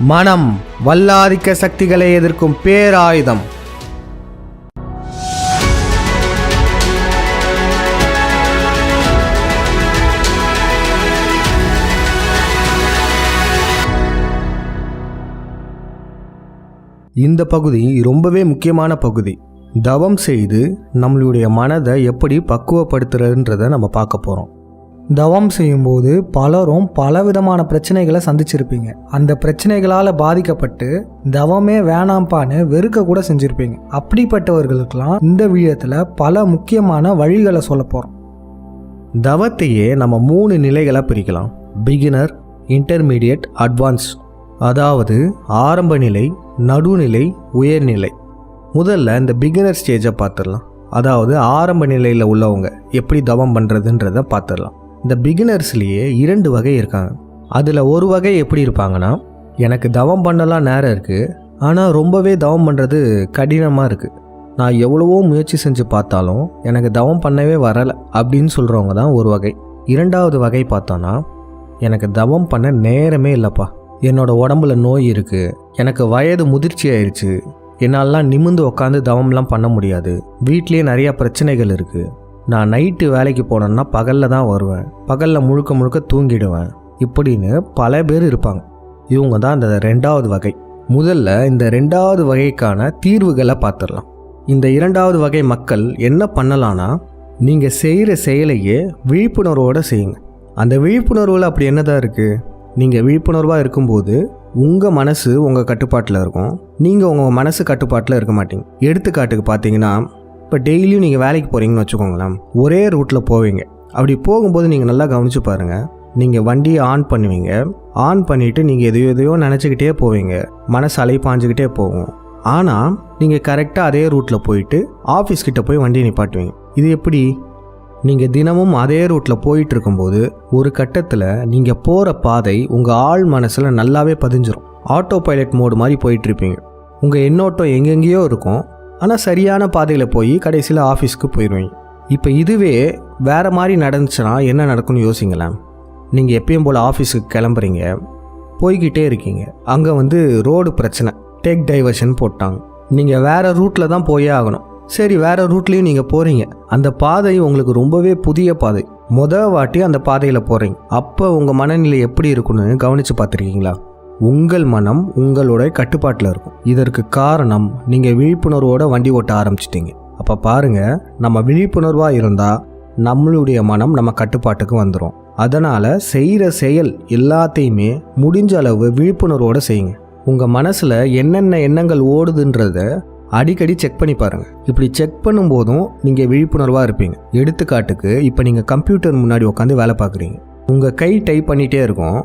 மனம் வல்லாதிக்க சக்திகளை எதிர்க்கும் பேராயுதம். இந்த பகுதி ரொம்பவே முக்கியமான பகுதி. தவம் செய்து நம்மளுடைய மனதை எப்படி பக்குவப்படுத்துறதுன்றதை நம்ம பார்க்க போகிறோம் தவம் செய்யும்போது பலரும் பலவிதமான பிரச்சனைகளை சந்திச்சிருப்பீங்க. அந்த பிரச்சனைகளால் பாதிக்கப்பட்டு தவமே வேணாம்பான்னு வெறுக்க கூட செஞ்சுருப்பீங்க. அப்படிப்பட்டவர்களுக்கெல்லாம் இந்த வீடியோத்தில் பல முக்கியமான வழிகளை சொல்ல போகிறோம் தவத்தையே நம்ம மூணு நிலைகளாக பிரிக்கலாம். Beginner intermediate advance. அதாவது ஆரம்ப நிலை நடுநிலை உயர்நிலை. முதல்ல இந்த பிகினர் ஸ்டேஜை பார்த்துடலாம். அதாவது ஆரம்ப நிலையில் உள்ளவங்க எப்படி தவம் பண்ணுறதுன்றத பார்த்துடலாம். இந்த பிகினர்ஸ்லேயே இரண்டு வகை இருக்காங்க. அதில் ஒரு வகை எப்படி இருப்பாங்கன்னா எனக்கு தவம் பண்ணலாம் நேரம் இருக்குது ஆனால் ரொம்பவே தவம் பண்ணுறது கடினமாக இருக்குது நான் எவ்வளவோ முயற்சி செஞ்சு பார்த்தாலும் எனக்கு தவம் பண்ணவே வரலை அப்படின்னு சொல்கிறவங்க தான் ஒரு வகை. இரண்டாவது வகை பார்த்தோன்னா எனக்கு தவம் பண்ண நேரமே இல்லைப்பா. என்னோட உடம்புல நோய் இருக்குது எனக்கு வயது முதிர்ச்சி ஆயிடுச்சு என்னாலலாம் நிமிந்து உட்காந்து தவம்லாம் பண்ண முடியாது வீட்லேயே நிறையா பிரச்சனைகள் இருக்குது நான் நைட்டு வேலைக்கு போனேன்னா பகலில் தான் வருவேன். பகலில் முழுக்க முழுக்க தூங்கிடுவேன். இப்படின்னு பல பேர் இருப்பாங்க. இவங்க தான் இந்த ரெண்டாவது வகை. முதல்ல இந்த ரெண்டாவது வகைக்கான தீர்வுகளை பார்த்துடலாம். இந்த இரண்டாவது வகை மக்கள் என்ன பண்ணலான்னா நீங்கள் செய்கிற செயலையே விழிப்புணர்வோடு செய்யுங்க. அந்த விழிப்புணர்வில் அப்படி என்னதான் இருக்குது நீங்கள் விழிப்புணர்வாக இருக்கும்போது உங்கள் மனசு உங்கள் கட்டுப்பாட்டில் இருக்கும். நீங்கள் உங்கள் மனசு கட்டுப்பாட்டில் இருக்க மாட்டீங்க. எடுத்துக்காட்டுக்கு பார்த்தீங்கன்னா இப்போ டெய்லியும் நீங்கள் வேலைக்கு போகிறீங்கன்னு வச்சுக்கோங்களேன் ஒரே ரூட்டில் போவீங்க. அப்படி போகும்போது நீங்கள் நல்லா கவனித்து பாருங்கள் நீங்கள் வண்டியை ஆன் பண்ணுவீங்க. ஆன் பண்ணிவிட்டு நீங்கள் எதையோ எதையோ நினச்சிக்கிட்டே போவீங்க. மனசு அலைப்பாஞ்சிக்கிட்டே போகும். ஆனால் நீங்கள் கரெக்டாக அதே ரூட்டில் போயிட்டு ஆஃபீஸ் கிட்ட போய் வண்டியை நிப்பாட்டுவீங்க. இது எப்படி? நீங்கள் தினமும் அதே ரூட்டில் போயிட்டு இருக்கும்போது ஒரு கட்டத்தில் நீங்கள் போகிற பாதை உங்கள் ஆள் மனசில் நல்லாவே பதிஞ்சிரும். ஆட்டோ பைலட் மோடு மாதிரி போயிட்டுருப்பீங்க உங்கள் எண்ணோட்டம் எங்கெங்கேயோ இருக்கும். ஆனால் சரியான பாதையில் போய் கடைசியில் ஆஃபீஸ்க்கு போயிடுவீங்க இப்போ இதுவே வேறு மாதிரி நடந்துச்சுன்னா என்ன நடக்கும்னு யோசிங்களேன். நீங்கள் எப்பயும் போல் ஆஃபீஸுக்கு கிளம்புறீங்க. போய்கிட்டே இருக்கீங்க. அங்கே வந்து ரோடு பிரச்சனை. டேக் டைவர்ஷன் போட்டாங்க. நீங்கள் வேறு ரூட்டில் தான் போயே ஆகணும். சரி வேறு ரூட்லேயும் நீங்கள் போகிறீங்க அந்த பாதை உங்களுக்கு ரொம்பவே புதிய பாதை. முத வாட்டி அந்த பாதையில் போகிறீங்க அப்போ உங்கள் மனநிலை எப்படி இருக்குன்னு கவனித்து பார்த்துருக்கீங்களா? உங்கள் மனம் உங்களோட கட்டுப்பாட்டில் இருக்கும். இதற்கு காரணம் நீங்கள் விழிப்புணர்வோட வண்டி ஓட்ட ஆரம்பிச்சிட்டீங்க. அப்போ பாருங்கள் நம்ம விழிப்புணர்வாக இருந்தால் நம்மளுடைய மனம் நம்ம கட்டுப்பாட்டுக்கு வந்துடும் அதனால் செய்கிற செயல் எல்லாத்தையுமே முடிஞ்ச அளவு விழிப்புணர்வோடு செய்யுங்க. உங்கள் மனசில் என்னென்ன எண்ணங்கள் ஓடுதுன்றத அடிக்கடி செக் பண்ணி பாருங்கள் இப்படி செக் பண்ணும்போதும் நீங்கள் விழிப்புணர்வாக இருப்பீங்க. எடுத்துக்காட்டுக்கு இப்போ நீங்கள் கம்ப்யூட்டர் முன்னாடி உட்காந்து வேலை பார்க்குறீங்க. உங்கள் கை டைப் பண்ணிகிட்டே இருக்கும்.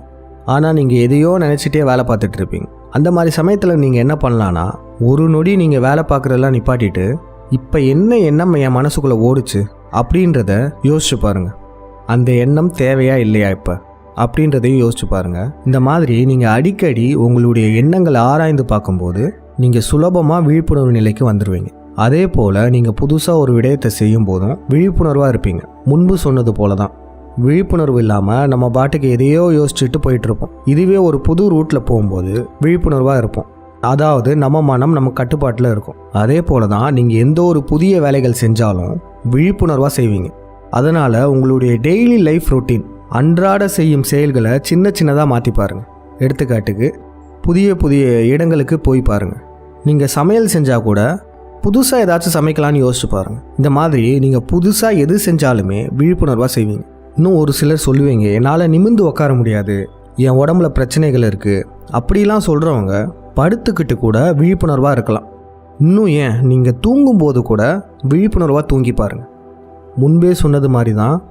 ஆனால் நீங்கள் எதையோ நினச்சிட்டே வேலை பார்த்துட்டு இருப்பீங்க. அந்த மாதிரி சமயத்தில் நீங்கள் என்ன பண்ணலான்னா ஒரு நொடி நீங்கள் வேலை பார்க்குறதெல்லாம் நிப்பாட்டிட்டு இப்போ என்ன எண்ணம் என் மனசுக்குள்ளே ஓடுச்சு அப்படின்றத யோசிச்சு பாருங்கள் அந்த எண்ணம் தேவையா இல்லையா இப்போ? அப்படின்றதையும் யோசிச்சு பாருங்கள் இந்த மாதிரி நீங்கள் அடிக்கடி உங்களுடைய எண்ணங்களை ஆராய்ந்து பார்க்கும்போது நீங்கள் சுலபமாக விழிப்புணர்வு நிலைக்கு வந்துடுவீங்க அதே போல் நீங்கள் புதுசாக ஒரு விடயத்தை செய்யும் போதும் விழிப்புணர்வாக இருப்பீங்க. முன்பு சொன்னது போல தான் விழிப்புணர்வு இல்லாமல் நம்ம பாட்டுக்கு எதையோ யோசிச்சுட்டு போயிட்டுருப்போம். இதுவே ஒரு புது ரூட்டில் போகும்போது விழிப்புணர்வாக இருப்போம். அதாவது நம்ம மனம் நம்ம கட்டுப்பாட்டில் இருக்கும். அதே போல தான் நீங்கள் எந்த ஒரு புதிய வேலைகள் செஞ்சாலும் விழிப்புணர்வாக செய்வீங்க. அதனால் உங்களுடைய டெய்லி லைஃப் ரொட்டீன் அன்றாட செய்யும் செயல்களை சின்ன சின்னதாக மாற்றி பாருங்கள் எடுத்துக்காட்டுக்கு புதிய புதிய இடங்களுக்கு போய் பாருங்கள் நீங்கள் சமையல் செஞ்சால் கூட புதுசாக ஏதாச்சும் சமைக்கலான்னு யோசிச்சு பாருங்கள் இந்த மாதிரி நீங்கள் புதுசாக எது செஞ்சாலுமே விழிப்புணர்வாக செய்வீங்க. இன்னும் ஒரு சிலர் சொல்லுவீங்க என்னால் நிமிந்து உட்கார முடியாது. என் உடம்புல பிரச்சனைகள் இருக்குது அப்படிலாம் சொல்கிறவங்க படுத்துக்கிட்டு கூட விழிப்புணர்வாக இருக்கலாம். இன்னும் ஏன்? நீங்கள் தூங்கும்போது கூட விழிப்புணர்வாக தூங்கி பாருங்கள் முன்பே சொன்னது மாதிரி தான்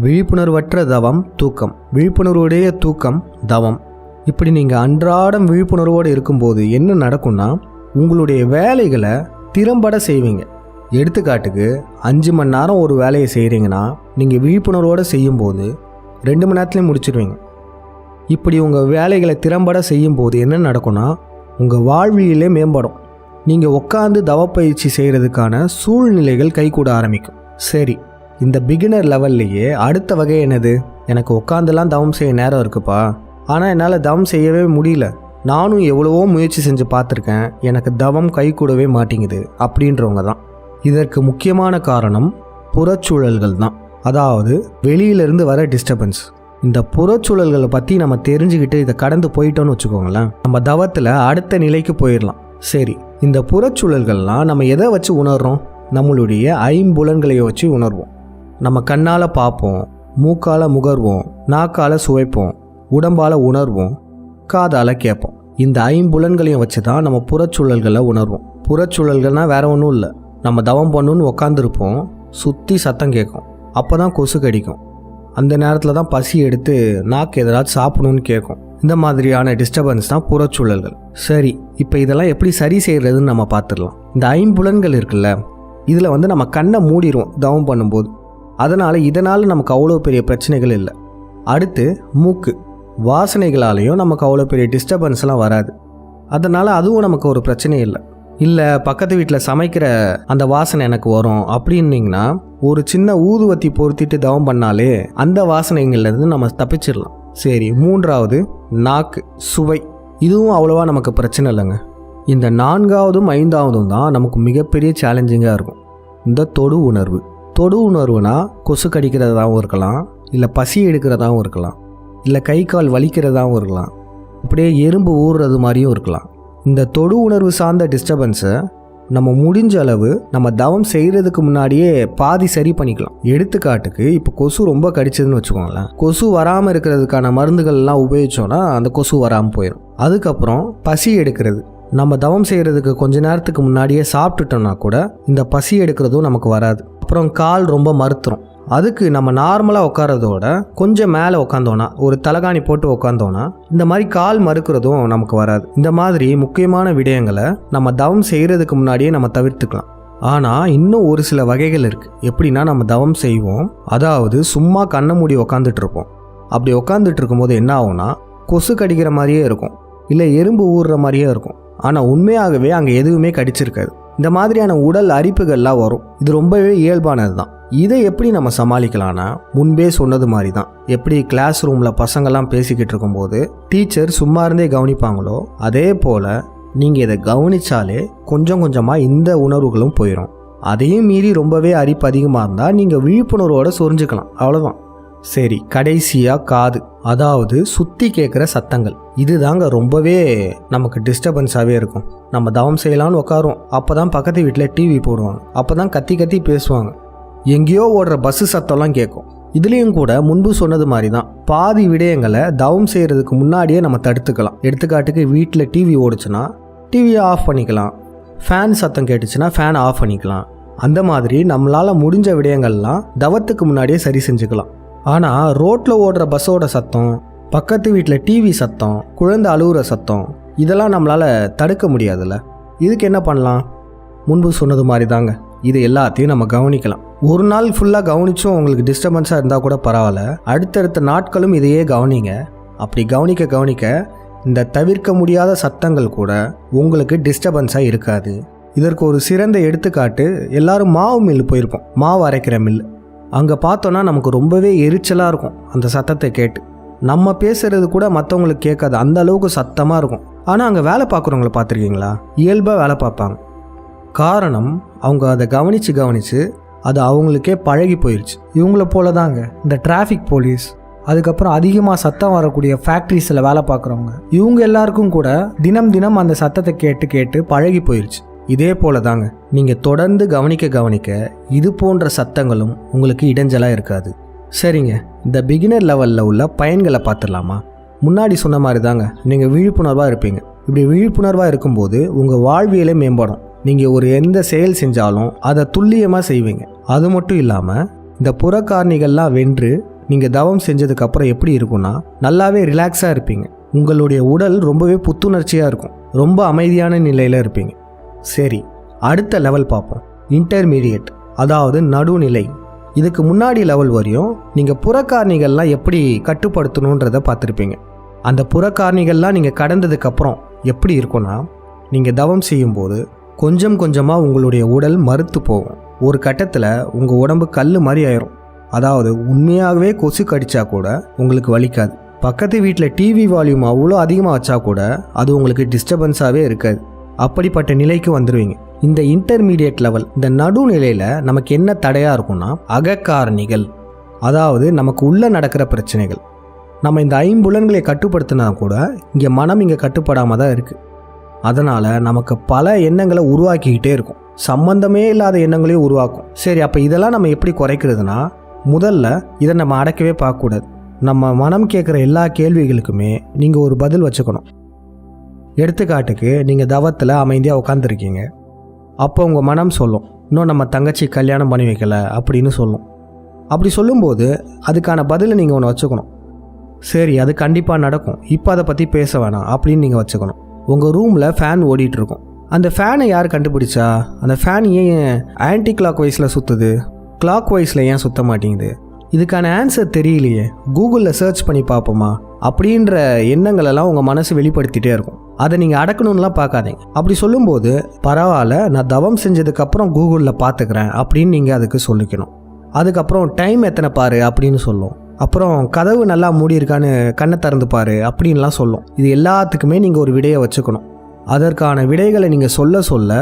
விழிப்புணர்வற்ற தவம் தூக்கம். விழிப்புணர்வுடைய தூக்கம் தவம். இப்படி நீங்கள் அன்றாடம் விழிப்புணர்வோடு இருக்கும்போது என்ன நடக்கும்னா உங்களுடைய வேலைகளை திறம்பட செய்வீங்க. எடுத்துக்காட்டுக்கு அஞ்சு மணி நேரம் ஒரு வேலையை செய்கிறீங்கன்னா நீங்கள் விழிப்புணர்வோடு செய்யும்போது ரெண்டு மணி நேரத்துலேயும் முடிச்சிடுவீங்க இப்படி உங்கள் வேலைகளை திறம்பட செய்யும்போது என்ன நடக்கும்னா உங்கள் வாழ்வியலே மேம்படும். நீங்கள் உட்காந்து தவப்பயிற்சி செய்கிறதுக்கான சூழ்நிலைகள் கைகூட ஆரம்பிக்கும். சரி இந்த பிகினர் லெவல்லையே அடுத்த வகை என்னது? எனக்கு உட்காந்துலாம் தவம் செய்ய நேரம் இருக்குப்பா. ஆனால் என்னால் தவம் செய்யவே முடியல. நானும் எவ்வளவோ முயற்சி செஞ்சு பார்த்துருக்கேன். எனக்கு தவம் கை கூடவே மாட்டேங்குது அப்படின்றவங்க தான். இதற்கு முக்கியமான காரணம் புறச்சூழல்கள் தான் அதாவது வெளியிலிருந்து வர டிஸ்டர்பன்ஸ் இந்த புறச்சூழல்களை பற்றி நம்ம தெரிஞ்சுக்கிட்டு இதை கடந்து போயிட்டோம்னு வச்சுக்கோங்களேன் நம்ம தவத்தில் அடுத்த நிலைக்கு போயிடலாம். சரி இந்த புறச்சூழல்கள்லாம் நம்ம எதை வச்சு உணர்றோம்? நம்மளுடைய ஐம்புலன்களை வச்சு உணர்வோம். நம்ம கண்ணால் பார்ப்போம் மூக்கால் முகர்வோம் நாக்கால் சுவைப்போம் உடம்பால் உணர்வோம் காதால் கேட்போம். இந்த ஐம்புலன்களையும் வச்சு தான் நம்ம புறச்சூழல்களை உணர்வோம். புறச்சூழல்கள்னால் வேற ஒன்றும் இல்லை. நம்ம தவம் பண்ணுன்னு உக்காந்துருப்போம் சுற்றி சத்தம் கேட்கும் அப்போ தான் கொசு கடிக்கும். அந்த நேரத்தில் தான் பசி எடுத்து நாக்கு எதனாச்சும் சாப்பிடணும்னு கேட்கும் இந்த மாதிரியான டிஸ்டர்பன்ஸ் தான் புறச்சூழல்கள். சரி இப்போ இதெல்லாம் எப்படி சரி செய்கிறதுன்னு நம்ம பார்த்துடலாம் இந்த ஐம்புலன்கள் இருக்குல்ல இதில் வந்து நம்ம கண்ணை மூடிடுவோம் தவம் பண்ணும்போது. அதனால் இதனால் நமக்கு அவ்வளோ பெரிய பிரச்சனைகள் இல்லை. அடுத்து மூக்கு. வாசனைகளாலேயும் நமக்கு அவ்வளோ பெரிய டிஸ்டர்பன்ஸ்லாம் வராது. அதனால் அதுவும் நமக்கு ஒரு பிரச்சனை இல்லை. இல்லை பக்கத்து வீட்டில் சமைக்கிற அந்த வாசனை எனக்கு வரும் அப்படின்னீங்கன்னா ஒரு சின்ன ஊதுவத்தி பொருத்திட்டு தவம் பண்ணாலே அந்த வாசனைங்கள்லேருந்து நம்ம தப்பிச்சிடலாம் சரி மூன்றாவது நாக்கு சுவை. இதுவும் அவ்வளோவா நமக்கு பிரச்சனை இல்லைங்க. இந்த நான்காவதும் ஐந்தாவதும் தான் நமக்கு மிகப்பெரிய சேலஞ்சிங்காக இருக்கும். இந்த தொடு உணர்வு. தொடு உணர்வுனா கொசு கடிக்கிறதாகவும் இருக்கலாம் இல்லை பசி எடுக்கிறதாகவும் இருக்கலாம் இல்லை கை கால் வலிக்கிறதாகவும் இருக்கலாம். அப்படியே எறும்பு ஊறுறது மாதிரியும் இருக்கலாம். இந்த தொடு உணர்வு சார்ந்த டிஸ்டர்பன்ஸை நம்ம முடிஞ்ச அளவு நம்ம தவம் செய்கிறதுக்கு முன்னாடியே பாதி சரி பண்ணிக்கலாம். எடுத்துக்காட்டுக்கு இப்போ கொசு ரொம்ப கடிச்சதுன்னு வச்சுக்கோங்களேன். கொசு வராமல் இருக்கிறதுக்கான மருந்துகள்லாம் உபயோகிச்சோன்னா அந்த கொசு வராமல் போயிடும் அதுக்கப்புறம் பசி எடுக்கிறது. நம்ம தவம் செய்கிறதுக்கு கொஞ்ச நேரத்துக்கு முன்னாடியே சாப்பிட்டுட்டோம்னா கூட இந்த பசி எடுக்கிறதும் நமக்கு வராது. அப்புறம் கால் ரொம்ப மறுத்துரும் அதுக்கு நம்ம நார்மலாக உட்காரதோட கொஞ்சம் மேலே உட்காந்தோன்னா ஒரு தலகாணி போட்டு உட்காந்தோன்னா இந்த மாதிரி கால் மறுக்கிறதும் நமக்கு வராது. இந்த மாதிரி முக்கியமான விடயங்களை நம்ம தவம் செய்கிறதுக்கு முன்னாடியே நம்ம தவிர்த்துக்கலாம். ஆனால் இன்னும் ஒரு சில வகைகள் இருக்குது எப்படின்னா நம்ம தவம் செய்வோம். அதாவது சும்மா கண்ணை மூடி உக்காந்துட்டு இருப்போம். அப்படி உக்காந்துட்டு இருக்கும்போது என்ன ஆகும்னா கொசு கடிக்கிற மாதிரியே இருக்கும். இல்லை எறும்பு ஊறுற மாதிரியே இருக்கும். ஆனால் உண்மையாகவே அங்கே எதுவுமே கடிச்சிருக்காது. இந்த மாதிரியான உடல் அரிப்புகள்லாம் வரும். இது ரொம்பவே இயல்பானது தான் இதை எப்படி நம்ம சமாளிக்கலாம்னா முன்பே சொன்னது மாதிரி தான் எப்படி கிளாஸ் ரூமில் பசங்கள்லாம் பேசிக்கிட்டு இருக்கும்போது டீச்சர் சும்மா இருந்தே கவனிப்பாங்களோ அதே போல் நீங்கள் இதை கவனிச்சாலே கொஞ்சம் கொஞ்சமாக இந்த உணர்வுகளும் போயிடும் அதையும் மீறி ரொம்பவே அரிப்பு அதிகமாக இருந்தால் நீங்கள் விழிப்புணர்வோடு சொரிஞ்சுக்கலாம். அவ்வளோதான் சரி கடைசியாக காது. அதாவது சுற்றி கேட்குற சத்தங்கள். இதுதாங்க ரொம்பவே நமக்கு டிஸ்டர்பன்ஸாகவே இருக்கும். நம்ம தவம் செய்யலாம்னு உட்காருவோம் அப்போ தான் பக்கத்து வீட்டில் டிவி போடுவாங்க. அப்போ தான் கத்தி கத்தி பேசுவாங்க. எங்கேயோ ஓடுற பஸ்ஸு சத்தம்லாம் கேட்கும் இதுலேயும் கூட முன்பு சொன்னது மாதிரி தான் பாதி விடயங்களை தவம் செய்கிறதுக்கு முன்னாடியே நம்ம தடுத்துக்கலாம். எடுத்துக்காட்டுக்கு வீட்டில் டிவி ஓடுச்சுன்னா டிவியை ஆஃப் பண்ணிக்கலாம். ஃபேன் சத்தம் கேட்டுச்சுன்னா ஃபேன் ஆஃப் பண்ணிக்கலாம். அந்த மாதிரி நம்மளால் முடிஞ்ச விடயங்கள்லாம் தவத்துக்கு முன்னாடியே சரி செஞ்சுக்கலாம். ஆனால் ரோட்டில் ஓடுற பஸ்ஸோட சத்தம் பக்கத்து வீட்டில் டிவி சத்தம் குழந்தை அழுகுற சத்தம் இதெல்லாம் நம்மளால் தடுக்க முடியாதுல்ல. இதுக்கு என்ன பண்ணலாம்? முன்பு சொன்னது மாதிரி தாங்க இது எல்லாத்தையும் நம்ம கவனிக்கலாம். ஒரு நாள் ஃபுல்லாக கவனிச்சும் உங்களுக்கு டிஸ்டர்பன்ஸாக இருந்தால் கூட பரவாயில்ல. அடுத்தடுத்த நாட்களும் இதையே கவனிங்க. அப்படி கவனிக்க கவனிக்க இந்த தவிர்க்க முடியாத சத்தங்கள் கூட உங்களுக்கு டிஸ்டர்பன்ஸாக இருக்காது. இதற்கு ஒரு சிறந்த எடுத்துக்காட்டு எல்லாரும் மாவு மில்லு போயிருப்போம். மாவு அரைக்கிற மில்லு அங்கே பார்த்தோன்னா நமக்கு ரொம்பவே எரிச்சலாக இருக்கும் அந்த சத்தத்தை கேட்டு. நம்ம பேசுறது கூட மற்றவங்களுக்கு கேட்காது அந்த அளவுக்கு சத்தமாக இருக்கும். ஆனால் அங்கே வேலை பார்க்குறவங்கள பார்த்துருக்கீங்களா? இயல்பாக வேலை பார்ப்பாங்க. காரணம் அவங்க அதை கவனித்து கவனித்து அது அவங்களுக்கே பழகி போயிடுச்சு இவங்கள போல தாங்க இந்த டிராஃபிக் போலீஸ் அதுக்கப்புறம் அதிகமாக சத்தம் வரக்கூடிய ஃபேக்ட்ரிஸில் வேலை பார்க்குறவங்க இவங்க எல்லாருக்கும் கூட தினம் தினம் அந்த சத்தத்தை கேட்டு கேட்டு பழகி போயிடுச்சு இதே போல தாங்க நீங்கள் தொடர்ந்து கவனிக்க கவனிக்க இது போன்ற சத்தங்களும் உங்களுக்கு இடைஞ்சலாக இருக்காது. சரிங்க இந்த பிகினர் லெவலில் உள்ள பயன்களை பார்த்துடலாமா? முன்னாடி சொன்ன மாதிரி தாங்க நீங்கள் விழிப்புணர்வாக இருப்பீங்க. இப்படி விழிப்புணர்வாக இருக்கும்போது உங்கள் வாழ்வியலே மேம்படும். நீங்கள் ஒரு எந்த செயல் செஞ்சாலும் அதை துல்லியமாக செய்வீங்க. அது மட்டும் இல்லாமல் இந்த புறக்காரணிகள்லாம் வென்று நீங்கள் தவம் செஞ்சதுக்கப்புறம் எப்படி இருக்கும்னா நல்லாவே ரிலாக்ஸாக இருப்பீங்க. உங்களுடைய உடல் ரொம்பவே புத்துணர்ச்சியாக இருக்கும். ரொம்ப அமைதியான நிலையில் இருப்பீங்க. சரி அடுத்த லெவல் பார்ப்போம். இன்டர்மீடியட் அதாவது நடுநிலை. இதுக்கு முன்னாடி லெவல் வரையும் நீங்கள் புறக்காரணிகள்லாம் எப்படி கட்டுப்படுத்தணுன்றதை பார்த்துருப்பீங்க. அந்த புறக்காரணிகள்லாம் நீங்கள் கடந்ததுக்கப்புறம் எப்படி இருக்கும்னா நீங்கள் தவம் செய்யும்போது கொஞ்சம் கொஞ்சமாக உங்களுடைய உடல் மறுத்து போகும். ஒரு கட்டத்தில் உங்கள் உடம்பு கல் மாதிரி ஆயிரும். அதாவது உண்மையாகவே கொசு கடிச்சா கூட உங்களுக்கு வலிக்காது. பக்கத்து வீட்டில் டிவி வால்யூம் அவ்வளோ அதிகமாக வச்சா கூட அது உங்களுக்கு டிஸ்டர்பன்ஸாகவே இருக்காது. அப்படிப்பட்ட நிலைக்கு வந்துடுவீங்க இந்த இன்டர்மீடியட் லெவல் இந்த நடுநிலையில் நமக்கு என்ன தடையாக இருக்கும்னா அகக்காரணிகள். அதாவது நமக்கு உள்ளே நடக்கிற பிரச்சனைகள். நம்ம இந்த ஐம்புலன்களை கட்டுப்படுத்தினா கூட இங்கே மனம் இங்கே கட்டுப்படாமல் தான் இருக்குது அதனால் நமக்கு பல எண்ணங்களை உருவாக்கிக்கிட்டே இருக்கும். சம்பந்தமே இல்லாத எண்ணங்களையும் உருவாக்கும். சரி அப்போ இதெல்லாம் நம்ம எப்படி குறைக்கிறதுனா முதல்ல இதை நம்ம அடக்கவே பார்க்கக்கூடாது. நம்ம மனம் கேட்குற எல்லா கேள்விகளுக்குமே நீங்கள் ஒரு பதில் வச்சுக்கணும். எடுத்துக்காட்டுக்கு நீங்கள் தவத்தில் அமைதியாக உட்காந்துருக்கீங்க அப்போ உங்கள் மனம் சொல்லும் இன்னும் நம்ம தங்கச்சி கல்யாணம் பண்ணி வைக்கல அப்படின்னு சொல்லும். அப்படி சொல்லும்போது அதுக்கான பதிலை நீங்கள் ஒன்று வச்சுக்கணும். சரி அது கண்டிப்பாக நடக்கும். இப்போ அதை பற்றி பேச வேணாம் அப்படின்னு நீங்கள் வச்சுக்கணும். உங்கள் ரூமில் ஃபேன் ஓடிட்டுருக்கும். அந்த ஃபேனை யார் கண்டுபிடிச்சா? அந்த ஃபேன் ஏன் ஆன்டி கிளாக் வைஸில் சுற்றுது கிளாக் வைஸில் ஏன் சுத்த மாட்டேங்குது? இதுக்கான ஆன்சர் தெரியலையே. கூகுளில் சர்ச் பண்ணி பார்ப்போமா? அப்படின்ற எண்ணங்களெல்லாம் உங்கள் மனசு வெளிப்படுத்திகிட்டே இருக்கும். அதை நீங்கள் அடக்கணும்லாம் பார்க்காதீங்க. அப்படி சொல்லும்போது பரவாயில்ல நான் தவம் செஞ்சதுக்கப்புறம் கூகுளில் பார்த்துக்கிறேன் அப்படின்னு நீங்கள் அதுக்கு சொல்லிக்கணும். அதுக்கப்புறம் டைம் எத்தனை பாரு அப்படின்னு சொல்லும். அப்புறம் கதவு நல்லா மூடி இருக்கான்னு கண்ணை திறந்து பாரு அப்படின்லாம் சொல்லும். இது எல்லாத்துக்குமே நீங்கள் ஒரு விடையை வச்சுக்கணும். அதற்கான விடைகளை நீங்கள் சொல்ல சொல்ல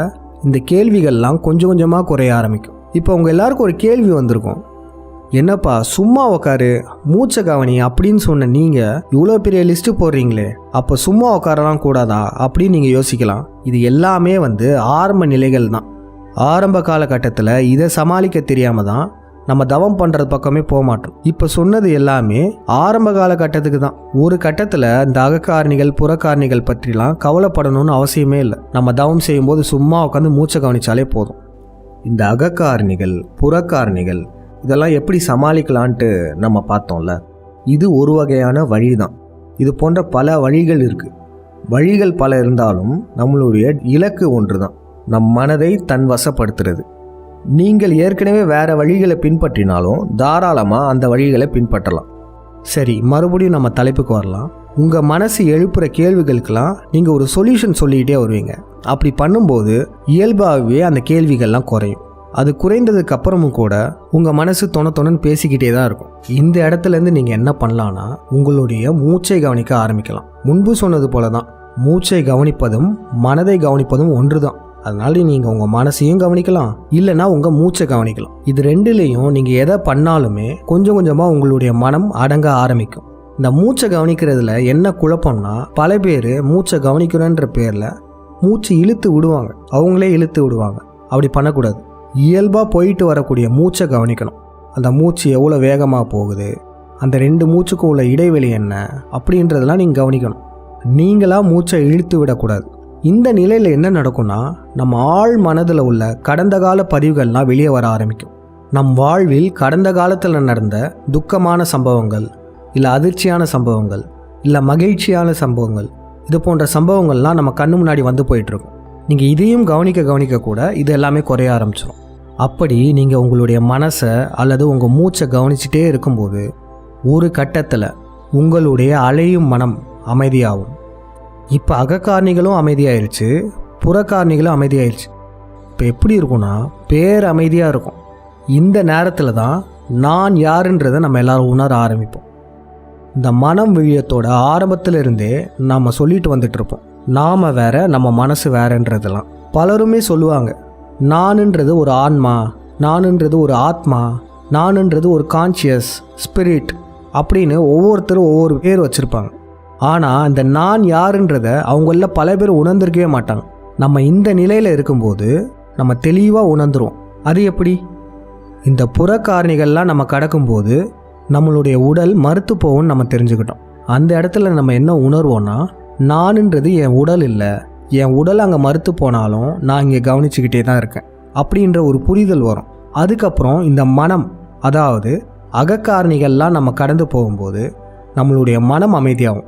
இந்த கேள்விகள்லாம் கொஞ்சம் கொஞ்சமாக குறைய ஆரம்பிக்கும். இப்போ உங்கள் எல்லாருக்கும் ஒரு கேள்வி வந்திருக்கும். என்னப்பா சும்மா உக்காரு. மூச்சை கவனி அப்படின்னு சொன்ன நீங்கள் இவ்வளோ பெரிய லிஸ்ட்டு போடுறீங்களே. அப்போ சும்மா உட்காரலாம் கூடாதா? அப்படின்னு நீங்கள் யோசிக்கலாம். இது எல்லாமே வந்து ஆரம்ப நிலைகள் தான். ஆரம்ப காலகட்டத்தில் இதை சமாளிக்க தெரியாமல் தான் நம்ம தவம் பண்ணுறது பக்கமே போக மாட்டோம். இப்போ சொன்னது எல்லாமே ஆரம்ப காலகட்டத்துக்கு தான். ஒரு கட்டத்தில் இந்த அகக்காரணிகள் புறக்காரணிகள் பற்றிலாம் கவலைப்படணும்னு அவசியமே இல்லை. நம்ம தவம் செய்யும்போது சும்மா உட்காந்து மூச்சை கவனிச்சாலே போதும். இந்த அகக்காரணிகள் புறக்காரணிகள் இதெல்லாம் எப்படி சமாளிக்கலான்ட்டு நம்ம பார்த்தோம்ல. இது ஒரு வகையான வழி தான் இது போன்ற பல வழிகள் இருக்குது வழிகள் பல இருந்தாலும் நம்மளுடைய இலக்கு ஒன்று தான் நம் மனதை தன் வசப்படுத்துறது. நீங்கள் ஏற்கனவே வேறு வழிகளை பின்பற்றினாலும் தாராளமாக அந்த வழிகளை பின்பற்றலாம். சரி மறுபடியும் நம்ம தலைப்புக்கு வரலாம். உங்கள் மனசு எழுப்புகிற கேள்விகளுக்கெல்லாம் நீங்கள் ஒரு சொல்யூஷன் சொல்லிக்கிட்டே வருவீங்க. அப்படி பண்ணும்போது இயல்பாகவே அந்த கேள்விகள்லாம் குறையும். அது குறைந்ததுக்கு அப்புறமும் கூட உங்கள் மனசு தொண தொணன்னு பேசிக்கிட்டே தான் இருக்கும். இந்த இடத்துலேருந்து நீங்கள் என்ன பண்ணலான்னா உங்களுடைய மூச்சை கவனிக்க ஆரம்பிக்கலாம். முன்பு சொன்னது போல தான் மூச்சை கவனிப்பதும் மனதை கவனிப்பதும் ஒன்று தான் அதனால நீங்கள் உங்கள் மனசையும் கவனிக்கலாம் இல்லைன்னா உங்கள் மூச்சை கவனிக்கலாம். இது ரெண்டுலேயும் நீங்கள் எதை பண்ணாலுமே கொஞ்சம் கொஞ்சமாக உங்களுடைய மனம் அடங்க ஆரம்பிக்கும். இந்த மூச்சை கவனிக்கிறதுல என்ன குழப்பம்னா பல பேர் மூச்சை கவனிக்கிறேன்ற பேரில் மூச்சு இழுத்து விடுவாங்க. அவங்களே இழுத்து விடுவாங்க. அப்படி பண்ணக்கூடாது. இயல்பாக போயிட்டு வரக்கூடிய மூச்சை கவனிக்கணும். அந்த மூச்சு எவ்வளோ வேகமாக போகுது? அந்த ரெண்டு மூச்சுக்கும் உள்ள இடைவெளி என்ன? அப்படின்றதெல்லாம் நீங்கள் கவனிக்கணும். நீங்களாக மூச்சை இழுத்து விடக்கூடாது இந்த நிலையில் என்ன நடக்கும்னா நம்ம ஆழ் மனதில் உள்ள கடந்த கால பதிவுகள்லாம் வெளியே வர ஆரம்பிக்கும். நம் வாழ்வில் கடந்த காலத்தில் நடந்த துக்கமான சம்பவங்கள் இல்லை அதிர்ச்சியான சம்பவங்கள் இல்லை மகிழ்ச்சியான சம்பவங்கள் இது போன்ற சம்பவங்கள்லாம் நம்ம கண்ணு முன்னாடி வந்து போயிட்டுருக்கும் நீங்கள் இதையும் கவனிக்க கவனிக்க கூட இது எல்லாமே குறைய ஆரம்பிச்சிடும் அப்படி நீங்கள் உங்களுடைய மனசை அல்லது உங்கள் மூச்சை கவனிச்சிட்டே இருக்கும்போது ஒரு கட்டத்தில் உங்களுடைய அலையும் மனம் அமைதியாகும். இப்போ அகக்காரணிகளும் அமைதியாயிருச்சு புறக்காரணிகளும் அமைதியாயிருச்சு. இப்போ எப்படி இருக்கும்னா பேர் அமைதியாக இருக்கும். இந்த நேரத்தில் தான் நான் யாருன்றதை நம்ம எல்லாரும் உணர ஆரம்பிப்போம். இந்த மனம் விழியத்தோட ஆரம்பத்திலிருந்தே நாம் சொல்லிட்டு வந்துட்டு இருப்போம். நாம் வேற நம்ம மனசு வேறன்றதெல்லாம். பலருமே சொல்லுவாங்க நானுன்றது ஒரு ஆன்மா நானுன்றது ஒரு ஆத்மா நானுன்றது ஒரு கான்சியஸ் ஸ்பிரிட் அப்படின்னு ஒவ்வொருத்தரும் ஒவ்வொரு பேர் வச்சுருப்பாங்க. ஆனால் இந்த நான் யாருன்றத அவங்கள பல பேர் உணர்ந்திருக்கவே மாட்டாங்க. நம்ம இந்த நிலையில் இருக்கும்போது நம்ம தெளிவாக உணர்ந்துருவோம். அது எப்படி? இந்த புறக்காரணிகள்லாம் நம்ம கடக்கும்போது நம்மளுடைய உடல் மறுத்து போகும்னு நம்ம தெரிஞ்சுக்கிட்டோம். அந்த இடத்துல நம்ம என்ன உணர்வோன்னா நானுன்றது என் உடல் இல்லை என் உடல் அங்கே மறுத்து போனாலும் நான் இங்கே கவனிச்சுக்கிட்டே தான் இருக்கேன். அப்படின்ற ஒரு புரிதல் வரும். அதுக்கப்புறம் இந்த மனம் அதாவது அகக்காரணிகள்லாம் நம்ம கடந்து போகும்போது நம்மளுடைய மனம் அமைதியாகும்.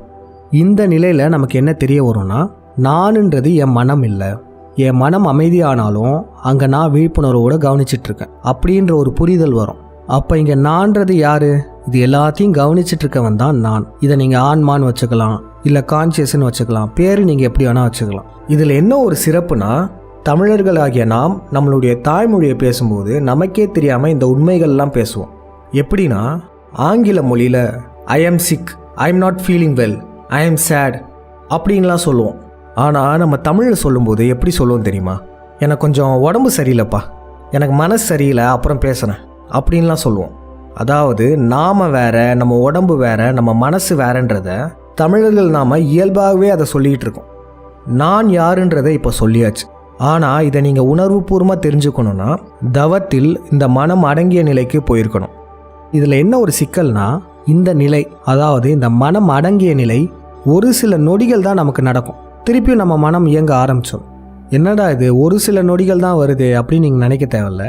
இந்த நிலையில் நமக்கு என்ன தெரிய வரும்னா நானுன்றது என் மனம் இல்லை. என் மனம் அமைதியானாலும் அங்கே நான் விழிப்புணர்வோடு கவனிச்சிட்ருக்கேன். அப்படின்ற ஒரு புரிதல் வரும். அப்போ இங்கே நான்றது யார்? இது எல்லாத்தையும் கவனிச்சிட்ருக்கவன் தான் நான். இதை நீங்கள் ஆன்மான்னு வச்சுக்கலாம். இல்லை கான்சியஸ்னு வச்சுக்கலாம். பேர் நீங்கள் எப்படி வேணால் வச்சுக்கலாம். இதில் என்ன ஒரு சிறப்புனா தமிழர்களாகிய நாம் நம்மளுடைய தாய்மொழியை பேசும்போது நமக்கே தெரியாமல் இந்த உண்மைகள்லாம் பேசுவோம். எப்படின்னா ஆங்கில மொழியில் I am sick I am not feeling well I am sad அப்படின்லாம் சொல்லுவோம். ஆனால் நம்ம தமிழில் சொல்லும்போது எப்படி சொல்லுவோம் தெரியுமா? எனக்கு கொஞ்சம் உடம்பு சரியில்லைப்பா. எனக்கு மனசு சரியில்லை அப்புறம் பேசுகிறேன் அப்படின்லாம் சொல்லுவோம். அதாவது நாம் வேற நம்ம உடம்பு வேற நம்ம மனசு வேறன்றத தமிழர்கள் நாம் இயல்பாகவே அதை சொல்லிகிட்டு இருக்கோம். நான் யாருன்றதை இப்போ சொல்லியாச்சு. ஆனால் இதை நீங்கள் உணர்வுபூர்வமாக தெரிஞ்சுக்கணுன்னா தவத்தில் இந்த மனம் அடங்கிய நிலைக்கு போயிருக்கணும். இதில் என்ன ஒரு சிக்கல்னா இந்த நிலை அதாவது இந்த மனம் அடங்கிய நிலை ஒரு சில நொடிகள் தான் நமக்கு நடக்கும். திருப்பியும் நம்ம மனம் இயங்க ஆரம்பித்தோம் என்னடா இது ஒரு சில நொடிகள் தான் வருது அப்படின்னு நீங்கள் நினைக்க தேவையில்ல.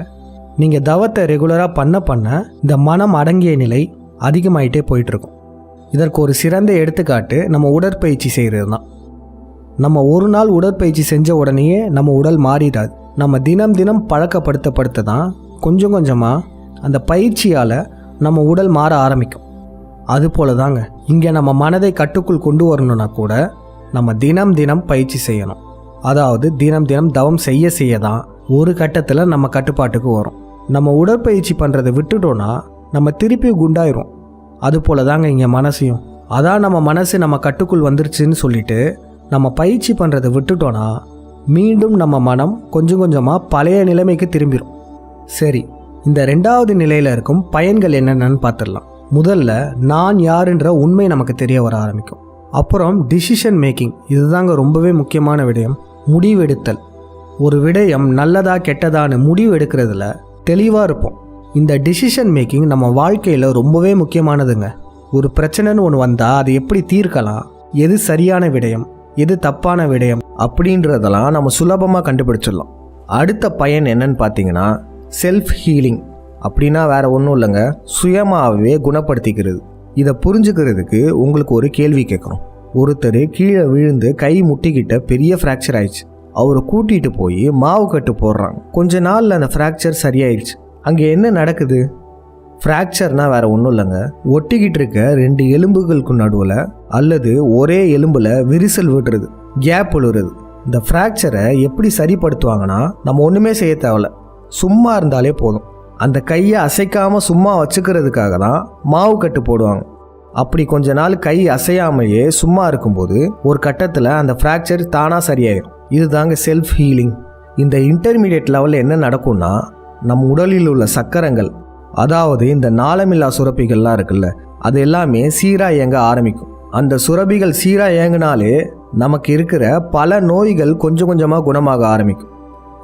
நீங்கள் தவத்தை ரெகுலராக பண்ண பண்ண இந்த மனம் அடங்கிய நிலை அதிகமாயிட்டே போயிட்டுருக்கும் இதற்கு ஒரு சிறந்த எடுத்துக்காட்டு நம்ம உடற்பயிற்சி செய்கிறது தான் நம்ம ஒரு நாள் உடற்பயிற்சி செஞ்ச உடனேயே நம்ம உடல் மாறிடாது. நம்ம தினம் தினம் பழக்கப்படுத்தப்படுத்த தான் கொஞ்சம் கொஞ்சமாக அந்த பயிற்சியால் நம்ம உடல் மாற ஆரம்பிக்கும். அதுபோல தாங்க இங்கே நம்ம மனதை கட்டுக்குள் கொண்டு வரணும்னா கூட நம்ம தினம் தினம் பயிற்சி செய்யணும். அதாவது தினம் தினம் தவம் செய்ய செய்ய தான் ஒரு கட்டத்தில் நம்ம கட்டுப்பாட்டுக்கு வரும். நம்ம உடற்பயிற்சி பண்ணுறதை விட்டுட்டோன்னா நம்ம திருப்பி குண்டாயிரும். அதுபோல தாங்க இங்கே மனசையும். அதான் நம்ம மனசு நம்ம கட்டுக்குள் வந்துருச்சுன்னு சொல்லிட்டு நம்ம பயிற்சி பண்ணுறதை விட்டுட்டோன்னா மீண்டும் நம்ம மனம் கொஞ்சம் கொஞ்சமாக பழைய நிலைமைக்கு திரும்பிடும் சரி இந்த ரெண்டாவது நிலையில் இருக்கும் பயன்கள் என்னென்னு பார்த்துடலாம் முதல்ல நான் யாருன்ற உண்மை நமக்கு தெரிய வர ஆரம்பிக்கும். அப்புறம் டிசிஷன் மேக்கிங் இதுதாங்க ரொம்பவே முக்கியமான விடயம். முடிவெடுத்தல். ஒரு விடயம் நல்லதா கெட்டதான்னு முடிவு எடுக்கிறதுல தெளிவாக இருப்போம். இந்த டிசிஷன் மேக்கிங் நம்ம வாழ்க்கையில் ரொம்பவே முக்கியமானதுங்க. ஒரு பிரச்சனைன்னு ஒன்று வந்தால் அதை எப்படி தீர்க்கலாம்? எது சரியான விடயம்? எது தப்பான விடயம்? அப்படின்றதெல்லாம் நம்ம சுலபமாக கண்டுபிடிச்சிடலாம். அடுத்த பயன் என்னன்னு பார்த்தீங்கன்னா செல்ஃப் ஹீலிங் அப்படின்னா வேற ஒன்றும் இல்லைங்க. சுயமாகவே குணப்படுத்திக்கிறது. இதை புரிஞ்சுக்கிறதுக்கு உங்களுக்கு ஒரு கேள்வி கேட்குறோம். ஒருத்தர் கீழே விழுந்து கை முட்டிக்கிட்ட பெரிய ஃப்ராக்சர் ஆயிடுச்சு. அவரை கூட்டிகிட்டு போய் மாவு கட்டு போடுறாங்க. கொஞ்ச நாளில் அந்த ஃப்ராக்சர் சரியாயிடுச்சு அங்கே என்ன நடக்குது? ஃப்ராக்சர்னால் வேறு ஒன்றும் இல்லைங்க. ஒட்டிக்கிட்டு இருக்க ரெண்டு எலும்புகளுக்கு நடுவில் அல்லது ஒரே எலும்பில் விரிசல் விடுறது கேப் விழுறது இந்த ஃப்ராக்சரை எப்படி சரிப்படுத்துவாங்கன்னா நம்ம ஒன்றுமே செய்ய தேவையில்ல. சும்மா இருந்தாலே போதும். அந்த கையை அசைக்காமல் சும்மா வச்சுக்கிறதுக்காக தான் மாவு கட்டு போடுவாங்க. அப்படி கொஞ்ச நாள் கை அசையாமையே சும்மா இருக்கும்போது ஒரு கட்டத்தில் அந்த ஃப்ராக்சர் தானாக சரியாயிடும் இதுதாங்க செல்ஃப் ஹீலிங் இந்த இன்டர்மீடியட் லெவலில் என்ன நடக்கும்னா நம் உடலில் உள்ள சக்கரங்கள் அதாவது இந்த நாளமில்லா சுரப்பிகள்லாம் இருக்குல்ல அது எல்லாமே சீராக இயங்க ஆரம்பிக்கும். அந்த சுரபிகள் சீராக இயங்கினாலே நமக்கு இருக்கிற பல நோய்கள் கொஞ்சம் கொஞ்சமாக குணமாக ஆரம்பிக்கும்.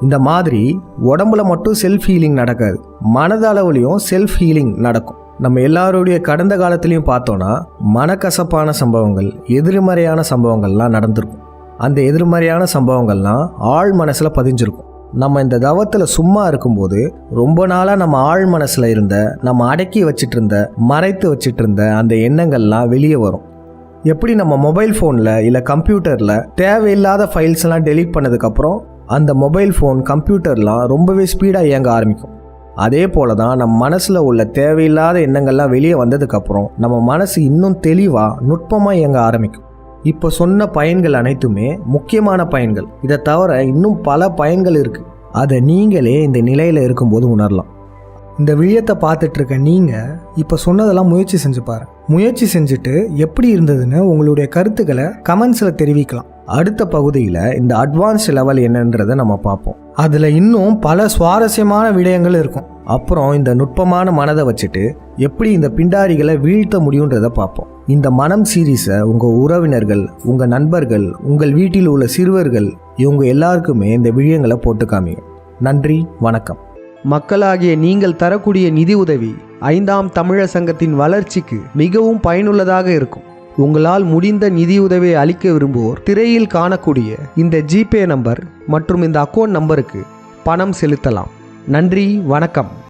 இந்த மாதிரி உடம்புல மட்டும் செல்ஃப் ஹீலிங் நடக்காது. மனதளவுலையும் செல்ஃப் ஹீலிங் நடக்கும். நம்ம எல்லாருடைய கடந்த காலத்துலேயும் பார்த்தோன்னா மனக்கசப்பான சம்பவங்கள் எதிர்மறையான சம்பவங்கள்லாம் நடந்திருக்கும். அந்த எதிர்மறையான சம்பவங்கள்லாம் ஆழ் மனசில் பதிஞ்சிருக்கும். நம்ம இந்த தவத்தில் சும்மா இருக்கும்போது ரொம்ப நாளாக நம்ம ஆழ் மனசில் இருந்த நம்ம அடக்கி வச்சுட்டு இருந்த மறைத்து வச்சுட்டு இருந்த அந்த எண்ணங்கள்லாம் வெளியே வரும். எப்படி நம்ம மொபைல் ஃபோனில் இல்லை கம்ப்யூட்டரில் தேவையில்லாத ஃபைல்ஸ்லாம் டெலீட் பண்ணதுக்கப்புறம் அந்த மொபைல் ஃபோன் கம்ப்யூட்டர்லாம் ரொம்பவே ஸ்பீடாக இயங்க ஆரம்பிக்கும். அதே போல தான் நம்ம மனசில் உள்ள தேவையில்லாத எண்ணங்கள்லாம் வெளியே வந்ததுக்கப்புறம் நம்ம மனசு இன்னும் தெளிவாக நுட்பமாக இயங்க ஆரம்பிக்கும். இப்போ சொன்ன பயன்கள் அனைத்துமே முக்கியமான பயன்கள். இதை தவிர இன்னும் பல பயன்கள் இருக்குது அதை நீங்களே இந்த நிலையில் இருக்கும்போது உணரலாம். இந்த விழியத்தை பார்த்துட்டு இருக்க நீங்கள் இப்போ சொன்னதெல்லாம் முயற்சி செஞ்சு பாரு முயற்சி செஞ்சுட்டு எப்படி இருந்ததுன்னு உங்களுடைய கருத்துக்களை கமெண்ட்ஸில் தெரிவிக்கலாம். அடுத்த பகுதியில் இந்த அட்வான்ஸ் லெவல் என்னன்றதை நம்ம பார்ப்போம். அதில் இன்னும் பல சுவாரஸ்யமான விடயங்கள் இருக்கும். அப்புறம் இந்த நுட்பமான மனதை வச்சுட்டு எப்படி இந்த பிண்டாரிகளை வீழ்த்த முடியுன்றதை பார்ப்போம். இந்த மனம் சீரீஸை உங்கள் உறவினர்கள் உங்கள் நண்பர்கள் உங்கள் வீட்டில் உள்ள சிறுவர்கள் இவங்க எல்லாருக்குமே இந்த விழியங்களை போட்டு காமிங்க. நன்றி வணக்கம். மக்களாகிய நீங்கள் தரக்கூடிய நிதி உதவி ஐந்தாம் தமிழர் சங்கத்தின் வளர்ச்சிக்கு மிகவும் பயனுள்ளதாக இருக்கும். உங்களால் முடிந்த நிதியுதவியை அளிக்க விரும்புவோர் திரையில் காணக்கூடிய இந்த ஜிபே நம்பர் மற்றும் இந்த அக்கௌண்ட் நம்பருக்கு பணம் செலுத்தலாம். நன்றி வணக்கம்.